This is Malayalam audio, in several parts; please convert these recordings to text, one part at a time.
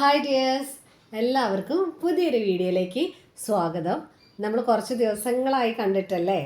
ഹായ് ഡിയേഴ്സ് എല്ലാവർക്കും പുതിയൊരു വീഡിയോയിലേക്ക് സ്വാഗതം. നമ്മൾ കുറച്ച് ദിവസങ്ങളായി കണ്ടിട്ടല്ലേ?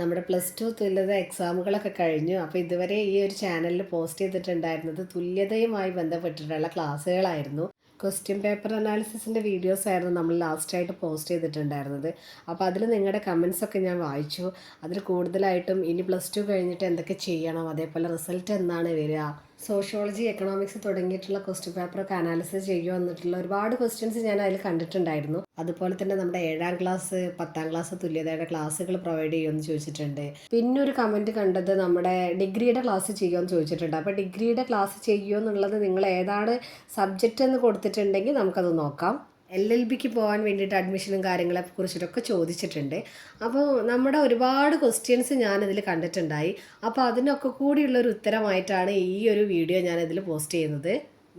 നമ്മുടെ പ്ലസ് ടു തുല്യത എക്സാമുകളൊക്കെ കഴിഞ്ഞു. അപ്പോൾ ഇതുവരെ ഈ ഒരു ചാനലിൽ പോസ്റ്റ് ചെയ്തിട്ടുണ്ടായിരുന്നത് തുല്യതയുമായി ബന്ധപ്പെട്ടിട്ടുള്ള ക്ലാസ്സുകളായിരുന്നു. ക്വസ്റ്റ്യൻ പേപ്പർ അനാലിസിസിന്റെ വീഡിയോസ് ആയിരുന്നു നമ്മൾ ലാസ്റ്റായിട്ട് പോസ്റ്റ് ചെയ്തിട്ടുണ്ടായിരുന്നത്. അപ്പോൾ അതിൽ നിങ്ങളുടെ കമൻസ് ഒക്കെ ഞാൻ വായിച്ചു. അതിൽ കൂടുതലായിട്ടും ഇനി പ്ലസ് ടു കഴിഞ്ഞിട്ട് എന്തൊക്കെ ചെയ്യണം അതേപോലെ റിസൾട്ട് എന്നാണ് വരിക സോഷ്യോളജി എക്കണോമിക്സ് തുടങ്ങിയിട്ടുള്ള ക്വസ്റ്റ്യൻ പേപ്പറൊക്കെ അനാലിസിസ് ചെയ്യുക എന്നിട്ടുള്ള ഒരുപാട് ക്വസ്റ്റ്യൻസ് ഞാൻ അതിൽ കണ്ടിട്ടുണ്ടായിരുന്നു. അതുപോലെ തന്നെ നമ്മുടെ ഏഴാം ക്ലാസ് പത്താം ക്ലാസ് തുല്യതയുടെ ക്ലാസ്സുകൾ പ്രൊവൈഡ് ചെയ്യുമെന്ന് ചോദിച്ചിട്ടുണ്ട്. പിന്നെ ഒരു കമന്റ് കണ്ടത് നമ്മുടെ ഡിഗ്രിയുടെ ക്ലാസ് ചെയ്യുമെന്ന് ചോദിച്ചിട്ടുണ്ട്. അപ്പോൾ ഡിഗ്രിയുടെ ക്ലാസ് ചെയ്യുമോ എന്നുള്ളത് നിങ്ങൾ ഏതാണ് സബ്ജക്റ്റ് എന്ന് കൊടുത്തിട്ടുണ്ടെങ്കിൽ നമുക്കത് നോക്കാം. എൽ എൽ ബിക്ക് പോകാൻ വേണ്ടിയിട്ട് അഡ്മിഷനും കാര്യങ്ങളെ കുറിച്ചിട്ടൊക്കെ ചോദിച്ചിട്ടുണ്ട്. അപ്പോൾ നമ്മുടെ ഒരുപാട് ക്വസ്റ്റ്യൻസ് ഞാനിതിൽ കണ്ടിട്ടുണ്ടായി. അപ്പോൾ അതിനൊക്കെ കൂടിയുള്ള ഒരു ഉത്തരമായിട്ടാണ് ഈ ഒരു വീഡിയോ ഞാനിതിൽ പോസ്റ്റ് ചെയ്യുന്നത്.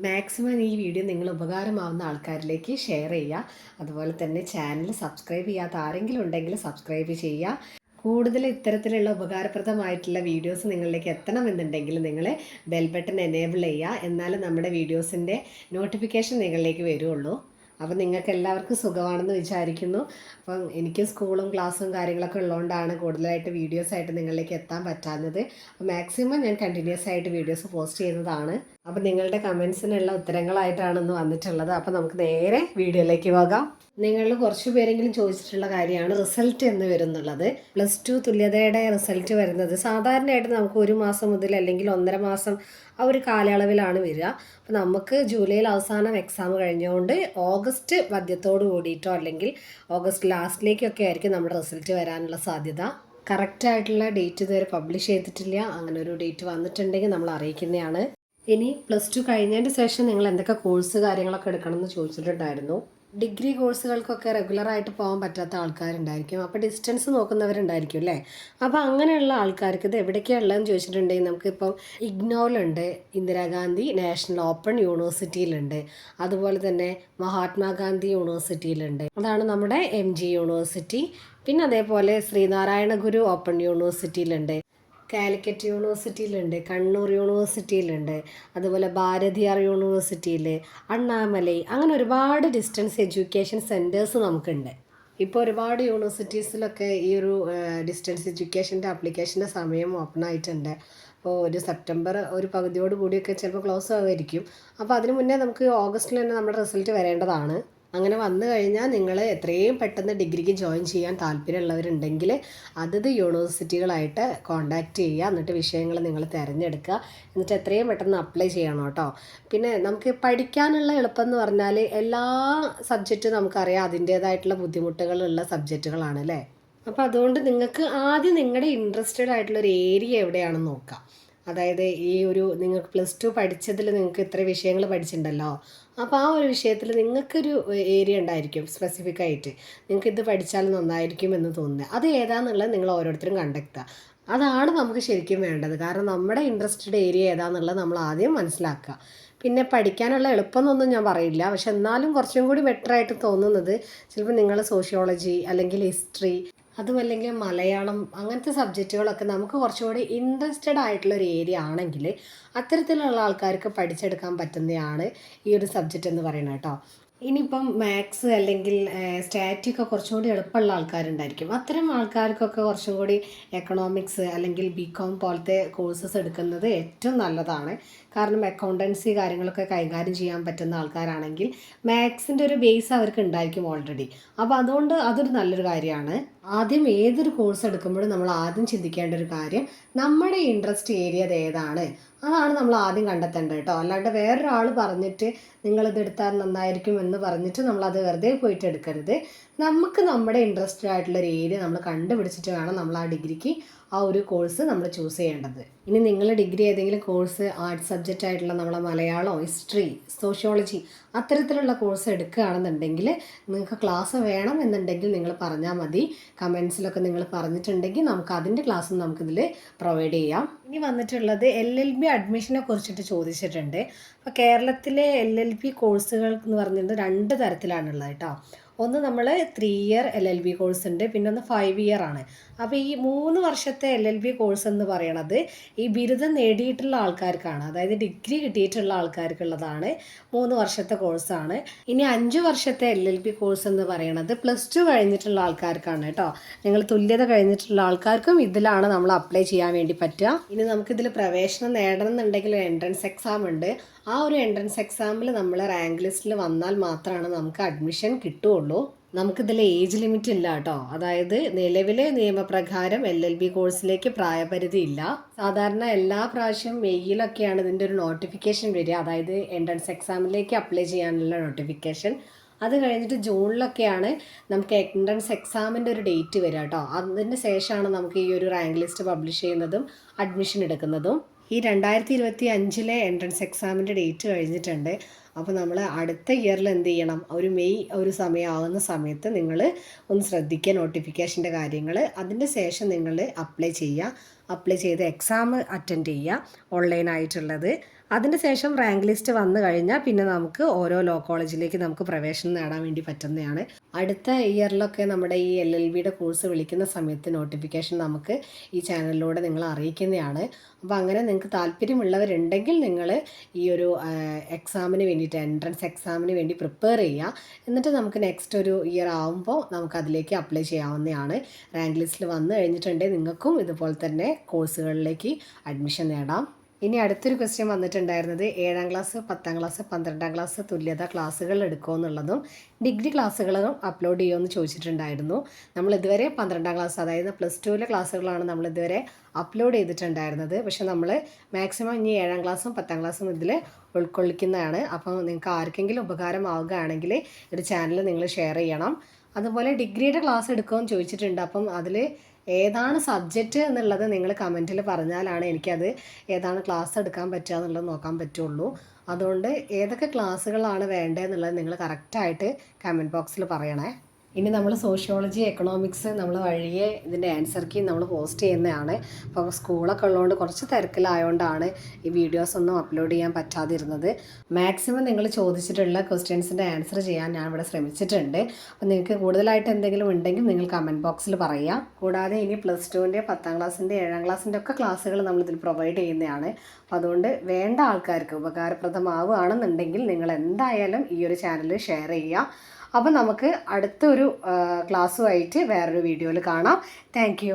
മാക്സിമം ഈ വീഡിയോ നിങ്ങൾ ഉപകാരമാവുന്ന ആൾക്കാരിലേക്ക് ഷെയർ ചെയ്യുക. അതുപോലെ തന്നെ ചാനൽ സബ്സ്ക്രൈബ് ചെയ്യാത്ത ആരെങ്കിലും ഉണ്ടെങ്കിൽ സബ്സ്ക്രൈബ് ചെയ്യുക. കൂടുതൽ ഇത്തരത്തിലുള്ള ഉപകാരപ്രദമായിട്ടുള്ള വീഡിയോസ് നിങ്ങളിലേക്ക് എത്തണമെന്നുണ്ടെങ്കിൽ നിങ്ങൾ ബെൽ ബട്ടൺ എനേബിൾ ചെയ്യുക. എന്നാലും നമ്മുടെ വീഡിയോസിന്റെ നോട്ടിഫിക്കേഷൻ നിങ്ങളിലേക്ക് വരുള്ളൂ. അപ്പം നിങ്ങൾക്ക് എല്ലാവർക്കും സുഖമാണെന്ന് വിചാരിക്കുന്നു. അപ്പം എനിക്ക് സ്കൂളും ക്ലാസ്സും കാര്യങ്ങളൊക്കെ ഉള്ളതുകൊണ്ടാണ് കൂടുതലായിട്ട് വീഡിയോസ് ആയിട്ട് നിങ്ങളിലേക്ക് എത്താൻ പറ്റാത്തത് അപ്പം മാക്സിമം ഞാൻ കണ്ടിന്യൂസ് ആയിട്ട് വീഡിയോസ് പോസ്റ്റ് ചെയ്യുന്നതാണ്. അപ്പം നിങ്ങളുടെ കമൻസിനുള്ള ഉത്തരങ്ങളായിട്ടാണ് ഇന്ന് വന്നിട്ടുള്ളത്. അപ്പം നമുക്ക് നേരെ വീഡിയോയിലേക്ക് പോകാം. നിങ്ങളിൽ കുറച്ച് പേരെങ്കിലും ചോദിച്ചിട്ടുള്ള കാര്യമാണ് റിസൾട്ട് എന്ന് വരുന്നുള്ളത്. പ്ലസ് ടു തുല്യതയുടെ റിസൾട്ട് വരുന്നത് സാധാരണയായിട്ട് നമുക്ക് ഒരു മാസം മുതൽ അല്ലെങ്കിൽ ഒന്നര മാസം ആ ഒരു കാലയളവിലാണ് വരിക. അപ്പോൾ നമുക്ക് ജൂലൈയിൽ അവസാനം എക്സാം കഴിഞ്ഞുകൊണ്ട് ഓഗസ്റ്റ് മധ്യത്തോട് കൂടിയിട്ടോ അല്ലെങ്കിൽ ഓഗസ്റ്റ് ലാസ്റ്റിലേക്കൊക്കെ ആയിരിക്കും നമ്മുടെ റിസൾട്ട് വരാനുള്ള സാധ്യത. കറക്റ്റായിട്ടുള്ള ഡേറ്റ് ഇതുവരെ പബ്ലിഷ് ചെയ്തിട്ടില്ല. അങ്ങനെ ഒരു ഡേറ്റ് വന്നിട്ടുണ്ടെങ്കിൽ നമ്മൾ അറിയിക്കുന്നതാണ്. ഇനി പ്ലസ് ടു കഴിഞ്ഞതിന്റെ ശേഷം നിങ്ങൾ എന്തൊക്കെ കോഴ്സ് കാര്യങ്ങളൊക്കെ എടുക്കണം എന്ന് ചോദിച്ചിട്ടുണ്ടായിരുന്നു. ഡിഗ്രി കോഴ്സുകൾക്കൊക്കെ റെഗുലറായിട്ട് പോകാൻ പറ്റാത്ത ആൾക്കാരുണ്ടായിരിക്കും. അപ്പോൾ ഡിസ്റ്റൻസ് നോക്കുന്നവരുണ്ടായിരിക്കും അല്ലേ? അപ്പോൾ അങ്ങനെയുള്ള ആൾക്കാർക്ക് ഇത് എവിടേക്കാണുള്ളതെന്ന് ചോദിച്ചിട്ടുണ്ടെങ്കിൽ നമുക്കിപ്പം ഇഗ്നോയിലുണ്ട് ഇന്ദിരാഗാന്ധി നാഷണൽ ഓപ്പൺ യൂണിവേഴ്സിറ്റിയിലുണ്ട് അതുപോലെ തന്നെ മഹാത്മാഗാന്ധി യൂണിവേഴ്സിറ്റിയിലുണ്ട്. അതാണ് നമ്മുടെ എം ജി യൂണിവേഴ്സിറ്റി. പിന്നെ അതേപോലെ ശ്രീനാരായണ ഗുരു ഓപ്പൺ യൂണിവേഴ്സിറ്റിയിലുണ്ട്. കാലിക്കറ്റ് യൂണിവേഴ്സിറ്റിയിലുണ്ട് കണ്ണൂർ യൂണിവേഴ്സിറ്റിയിലുണ്ട് അതുപോലെ ഭാരതിയാർ യൂണിവേഴ്സിറ്റിയിൽ അണ്ണാമലൈ അങ്ങനെ ഒരുപാട് ഡിസ്റ്റൻസ് എഡ്യൂക്കേഷൻ സെന്റേഴ്സ് നമുക്കുണ്ട്. ഇപ്പോൾ ഒരുപാട് യൂണിവേഴ്സിറ്റീസിലൊക്കെ ഈ ഒരു ഡിസ്റ്റൻസ് എഡ്യൂക്കേഷന്റെ ആപ്ലിക്കേഷന്റെ സമയം ഓപ്പൺ ആയിട്ടുണ്ട്. അപ്പോൾ ഒരു സെപ്റ്റംബർ ഒരു പകുതിയോട് കൂടിയൊക്കെ ചിലപ്പോൾ ക്ലോസ് ആകുമായിരിക്കും അപ്പോൾ അതിന് മുന്നേ നമുക്ക് ഓഗസ്റ്റിൽ തന്നെ നമ്മുടെ റിസൾട്ട് വരേണ്ടതാണ്. അങ്ങനെ വന്നു കഴിഞ്ഞാൽ നിങ്ങൾ എത്രയും പെട്ടെന്ന് ഡിഗ്രിക്ക് ജോയിൻ ചെയ്യാൻ താല്പര്യമുള്ളവരുണ്ടെങ്കിൽ അതത് യൂണിവേഴ്സിറ്റികളായിട്ട് കോൺടാക്റ്റ് ചെയ്യുക. എന്നിട്ട് വിഷയങ്ങൾ നിങ്ങൾ തിരഞ്ഞെടുക്കുക. എന്നിട്ട് എത്രയും പെട്ടെന്ന് അപ്ലൈ ചെയ്യണം കേട്ടോ. പിന്നെ നമുക്ക് പഠിക്കാനുള്ള എളുപ്പം എന്ന് പറഞ്ഞാൽ എല്ലാ സബ്ജക്റ്റും നമുക്കറിയാം. അതിന്റേതായിട്ടുള്ള ബുദ്ധിമുട്ടുകളുള്ള സബ്ജക്റ്റുകളാണ് അല്ലേ? അപ്പോൾ അതുകൊണ്ട് നിങ്ങൾക്ക് ആദ്യം നിങ്ങളുടെ ഇൻട്രസ്റ്റഡ് ആയിട്ടുള്ള ഒരു ഏരിയ എവിടെയാണെന്ന് നോക്കാം. അതായത് ഈ ഒരു നിങ്ങൾക്ക് പ്ലസ് ടു പഠിച്ചതിൽ നിങ്ങൾക്ക് ഇത്ര വിഷയങ്ങൾ പഠിച്ചിട്ടുണ്ടല്ലോ. അപ്പോൾ ആ ഒരു വിഷയത്തിൽ നിങ്ങൾക്കൊരു ഏരിയ ഉണ്ടായിരിക്കും സ്പെസിഫിക് ആയിട്ട്. നിങ്ങൾക്ക് ഇത് പഠിച്ചാൽ നന്നായിരിക്കും എന്ന് തോന്നുന്നത്. അത് ഏതാണെന്നുള്ളത് നിങ്ങൾ ഓരോരുത്തരും കണ്ടെത്തുക. അതാണ് നമുക്ക് ശരിക്കും വേണ്ടത്. കാരണം നമ്മുടെ ഇൻട്രസ്റ്റഡ് ഏരിയ ഏതാണെന്നുള്ളത് നമ്മൾ ആദ്യം മനസ്സിലാക്കുക. പിന്നെ പഠിക്കാനുള്ള എളുപ്പമെന്നൊന്നും ഞാൻ പറയില്ല. പക്ഷെ എന്നാലും കുറച്ചും കൂടി ബെറ്ററായിട്ട് തോന്നുന്നത് ചിലപ്പോൾ നിങ്ങൾ സോഷ്യോളജി അല്ലെങ്കിൽ ഹിസ്റ്ററി അതുമല്ലെങ്കിൽ മലയാളം അങ്ങനത്തെ സബ്ജക്റ്റുകളൊക്കെ നമുക്ക് കുറച്ചുകൂടി ഇൻട്രസ്റ്റഡ് ആയിട്ടുള്ള ഒരു ഏരിയ ആണെങ്കിൽ അത്തരത്തിലുള്ള ആൾക്കാർക്ക് പഠിച്ചെടുക്കാൻ പറ്റുന്നതാണ് ഈ ഒരു സബ്ജക്റ്റ് എന്ന് പറയുന്നത് കേട്ടോ. ഇനിയിപ്പം മാത്സ് അല്ലെങ്കിൽ സ്റ്റാറ്റിക് കുറച്ചും കൂടി എളുപ്പമുള്ള ആൾക്കാരുണ്ടായിരിക്കും. അത്തരം ആൾക്കാർക്കൊക്കെ കുറച്ചും കൂടി എക്കണോമിക്സ് അല്ലെങ്കിൽ ബി കോം പോലത്തെ കോഴ്സസ് എടുക്കുന്നത് ഏറ്റവും നല്ലതാണ്. കാരണം അക്കൗണ്ടൻസി കാര്യങ്ങളൊക്കെ കൈകാര്യം ചെയ്യാൻ പറ്റുന്ന ആൾക്കാരാണെങ്കിൽ മാത്സിന്റെ ഒരു ബേസ് അവർക്ക് ഉണ്ടായിരിക്കും ഓൾറെഡി അപ്പോൾ അതുകൊണ്ട് അതൊരു നല്ലൊരു കാര്യമാണ്. ആദ്യം ഏതൊരു കോഴ്സ് എടുക്കുമ്പോഴും നമ്മൾ ആദ്യം ചിന്തിക്കേണ്ട ഒരു കാര്യം നമ്മുടെ ഇൻട്രസ്റ്റ് ഏരിയ ഏതാണ്? അതാണ് നമ്മൾ ആദ്യം കണ്ടെത്തേണ്ടത് കേട്ടോ. അല്ലാണ്ട് വേറൊരാൾ പറഞ്ഞിട്ട് നിങ്ങളിത് എടുത്താൽ നന്നായിരിക്കും എന്ന് പറഞ്ഞിട്ട് നമ്മൾ നമ്മളത് വെറുതെ പോയിട്ട് എടുക്കരുത്. നമുക്ക് നമ്മുടെ ഇൻട്രസ്റ്റഡ് ആയിട്ടുള്ള ഒരു ഏരിയ നമ്മൾ കണ്ടുപിടിച്ചിട്ട് വേണം നമ്മൾ ആ ഡിഗ്രിക്ക് ആ ഒരു കോഴ്സ് നമ്മൾ ചൂസ് ചെയ്യേണ്ടത്. ഇനി നിങ്ങൾ ഡിഗ്രി ഏതെങ്കിലും കോഴ്സ് ആർട്സ് സബ്ജക്റ്റ് ആയിട്ടുള്ള നമ്മളെ മലയാളം ഹിസ്റ്ററി സോഷ്യോളജി അത്തരത്തിലുള്ള കോഴ്സ് എടുക്കുകയാണെന്നുണ്ടെങ്കിൽ നിങ്ങൾക്ക് ക്ലാസ് വേണം എന്നുണ്ടെങ്കിൽ നിങ്ങൾ പറഞ്ഞാൽ മതി. കമൻസിലൊക്കെ നിങ്ങൾ പറഞ്ഞിട്ടുണ്ടെങ്കിൽ നമുക്ക് അതിന്റെ ക്ലാസ്സും നമുക്കിതിൽ പ്രൊവൈഡ് ചെയ്യാം. ഇനി വന്നിട്ടുള്ളത് എൽ എൽ ബി അഡ്മിഷനെ കുറിച്ചിട്ട് ചോദിച്ചിട്ടുണ്ട്. അപ്പോൾ കേരളത്തിലെ എൽ എൽ ബി കോഴ്സുകൾ എന്ന് പറഞ്ഞിട്ട് രണ്ട് തരത്തിലാണുള്ളത് കേട്ടോ. ഒന്ന് നമ്മൾ three year L L B course ഉണ്ട് പിന്നെ ഒന്ന് ഫൈവ് ഇയർ ആണ്. അപ്പോൾ ഈ മൂന്ന് വർഷത്തെ എൽ എൽ ബി കോഴ്സ് എന്ന് പറയണത് ഈ ബിരുദം നേടിയിട്ടുള്ള ആൾക്കാർക്കാണ്. അതായത് ഡിഗ്രി കിട്ടിയിട്ടുള്ള ആൾക്കാർക്കുള്ളതാണ് മൂന്ന് വർഷത്തെ കോഴ്സാണ് ഇനി അഞ്ച് വർഷത്തെ എൽ എൽ ബി കോഴ്സ് എന്ന് പറയണത് പ്ലസ് ടു കഴിഞ്ഞിട്ടുള്ള ആൾക്കാർക്കാണ് കേട്ടോ. നിങ്ങൾ തുല്യത കഴിഞ്ഞിട്ടുള്ള ആൾക്കാർക്കും ഇതിലാണ് നമ്മൾ അപ്ലൈ ചെയ്യാൻ വേണ്ടി പറ്റുക. ഇനി നമുക്കിതിൽ പ്രവേശനം നേടണം എന്നുണ്ടെങ്കിൽ എൻട്രൻസ് എക്സാം ഉണ്ട്. ആ ഒരു എൻട്രൻസ് എക്സാമിൽ നമ്മൾ റാങ്ക് ലിസ്റ്റിൽ വന്നാൽ മാത്രമാണ് നമുക്ക് അഡ്മിഷൻ കിട്ടുകയുള്ളൂ നമുക്കിതിൽ ഏജ് ലിമിറ്റ് ഇല്ല കേട്ടോ അതായത് നിലവിലെ നിയമപ്രകാരം എൽ എൽ ബി കോഴ്സിലേക്ക് പ്രായപരിധി ഇല്ല. സാധാരണ എല്ലാ പ്രാവശ്യം മെയ്യിലൊക്കെയാണ് ഇതിന്റെ ഒരു നോട്ടിഫിക്കേഷൻ വരിക. അതായത് എൻട്രൻസ് എക്സാമിലേക്ക് അപ്ലൈ ചെയ്യാനുള്ള നോട്ടിഫിക്കേഷൻ അത് കഴിഞ്ഞിട്ട് ജൂണിലൊക്കെയാണ് നമുക്ക് എൻട്രൻസ് എക്സാമിന്റെ ഒരു ഡേറ്റ് വരിക കേട്ടോ അതിന് ശേഷമാണ് നമുക്ക് ഈ ഒരു റാങ്ക് ലിസ്റ്റ് പബ്ലിഷ് ചെയ്യുന്നതും അഡ്മിഷൻ എടുക്കുന്നതും. ഈ രണ്ടായിരത്തി ഇരുപത്തി അഞ്ചിലെ എൻട്രൻസ് എക്സാമിന്റെ ഡേറ്റ് കഴിഞ്ഞിട്ടുണ്ട്. അപ്പോൾ നമ്മൾ അടുത്ത ഇയറിൽ എന്ത് ചെയ്യണം? ഒരു മെയ് ഒരു സമയമാകുന്ന സമയത്ത് നിങ്ങൾ ഒന്ന് ശ്രദ്ധിക്കുക നോട്ടിഫിക്കേഷന്റെ കാര്യങ്ങൾ. അതിന്റെ ശേഷം നിങ്ങൾ അപ്ലൈ ചെയ്യുക. അപ്ലൈ ചെയ്ത് എക്സാം അറ്റൻഡ് ചെയ്യുക. ഓൺലൈനായിട്ടുള്ളത്. അതിന് ശേഷം റാങ്ക് ലിസ്റ്റ് വന്നു കഴിഞ്ഞാൽ പിന്നെ നമുക്ക് ഓരോ ലോ കോളേജിലേക്ക് നമുക്ക് പ്രവേശനം നേടാൻ വേണ്ടി പറ്റുന്നതാണ്. അടുത്ത ഇയറിലൊക്കെ നമ്മുടെ ഈ എൽ എൽ ബിയുടെ കോഴ്സ് വിളിക്കുന്ന സമയത്ത് നോട്ടിഫിക്കേഷൻ നമുക്ക് ഈ ചാനലിലൂടെ നിങ്ങൾ അറിയിക്കുന്നതാണ്. അപ്പോൾ അങ്ങനെ നിങ്ങൾക്ക് താല്പര്യമുള്ളവരുണ്ടെങ്കിൽ നിങ്ങൾ ഈ ഒരു എക്സാമിന് വേണ്ടിയിട്ട് എൻട്രൻസ് എക്സാമിന് വേണ്ടി പ്രിപ്പയർ ചെയ്യുക. എന്നിട്ട് നമുക്ക് നെക്സ്റ്റ് ഒരു ഇയർ ആകുമ്പോൾ നമുക്ക് അതിലേക്ക് അപ്ലൈ ചെയ്യാവുന്നതാണ്. റാങ്ക് ലിസ്റ്റിൽ വന്നു കഴിഞ്ഞിട്ടുണ്ടെങ്കിൽ നിങ്ങൾക്കും ഇതുപോലെ തന്നെ കോഴ്സുകളിലേക്ക് അഡ്മിഷൻ നേടാം. ഇനി അടുത്തൊരു ക്വസ്റ്റ്യൻ വന്നിട്ടുണ്ടായിരുന്നത് ഏഴാം ക്ലാസ് പത്താം ക്ലാസ് പന്ത്രണ്ടാം ക്ലാസ് തുല്യത ക്ലാസ്സുകൾ എടുക്കുമോ എന്നുള്ളതും ഡിഗ്രി ക്ലാസ്സുകളും അപ്ലോഡ് ചെയ്യുമോ എന്ന് ചോദിച്ചിട്ടുണ്ടായിരുന്നു. നമ്മൾ ഇതുവരെ പന്ത്രണ്ടാം ക്ലാസ് അതായത് പ്ലസ് ടുവിലെ ക്ലാസ്സുകളാണ് നമ്മൾ ഇതുവരെ അപ്ലോഡ് ചെയ്തിട്ടുണ്ടായിരുന്നത്. പക്ഷേ നമ്മൾ മാക്സിമം ഇനി ഏഴാം ക്ലാസ്സും പത്താം ക്ലാസ്സും ഇതിൽ ഉൾക്കൊള്ളിക്കുന്നതാണ്. അപ്പോൾ നിങ്ങൾക്ക് ആർക്കെങ്കിലും ഉപകാരമാവുകയാണെങ്കിൽ ഒരു ചാനൽ നിങ്ങൾ ഷെയർ ചെയ്യണം. അതുപോലെ ഡിഗ്രിയുടെ ക്ലാസ് എടുക്കുമെന്ന് ചോദിച്ചിട്ടുണ്ട്. അപ്പം അതിൽ ഏതാണ് സബ്ജക്റ്റ് എന്നുള്ളത് നിങ്ങൾ കമന്റിൽ പറഞ്ഞാലാണ് എനിക്കത് ഏതാണ് ക്ലാസ് എടുക്കാൻ പറ്റുക എന്നുള്ളത് നോക്കാൻ പറ്റുള്ളൂ. അതുകൊണ്ട് ഏതൊക്കെ ക്ലാസ്സുകളാണ് വേണ്ടതെന്നുള്ളത് നിങ്ങൾ കറക്റ്റായിട്ട് കമന്റ് ബോക്സിൽ പറയണേ. ഇനി നമ്മൾ സോഷ്യോളജി എക്കണോമിക്സ് നമ്മൾ വഴിയെ ഇതിന്റെ ആൻസർ കീ നമ്മൾ പോസ്റ്റ് ചെയ്യുന്നതാണ്. അപ്പോൾ സ്കൂളൊക്കെ ഉള്ളതുകൊണ്ട് കുറച്ച് തിരക്കിലായതുകൊണ്ടാണ് ഈ വീഡിയോസ് ഒന്നും അപ്ലോഡ് ചെയ്യാൻ പറ്റാതിരുന്നത്. മാക്സിമം നിങ്ങൾ ചോദിച്ചിട്ടുള്ള ക്വസ്റ്റ്യൻസിന്റെ ആൻസർ ചെയ്യാൻ ഞാൻ ഇവിടെ ശ്രമിച്ചിട്ടുണ്ട്. അപ്പോൾ നിങ്ങൾക്ക് കൂടുതലായിട്ട് എന്തെങ്കിലും ഉണ്ടെങ്കിൽ നിങ്ങൾ കമന്റ് ബോക്സിൽ പറയുക കൂടാതെ ഇനി പ്ലസ് ടുവിന്റെ പത്താം ക്ലാസ്സിന്റെ ഏഴാം ക്ലാസ്സിന്റെ ഒക്കെ ക്ലാസ്സുകൾ നമ്മളിതിൽ പ്രൊവൈഡ് ചെയ്യുന്നതാണ്. അപ്പോൾ അതുകൊണ്ട് വേണ്ട ആൾക്കാർക്ക് ഉപകാരപ്രദമാവുകയാണെന്നുണ്ടെങ്കിൽ നിങ്ങൾ എന്തായാലും ഈ ഒരു ചാനൽ ഷെയർ ചെയ്യുക അപ്പോൾ നമുക്ക് അടുത്തൊരു ക്ലാസ്സുമായിട്ട് വേറൊരു വീഡിയോയിൽ കാണാം. താങ്ക്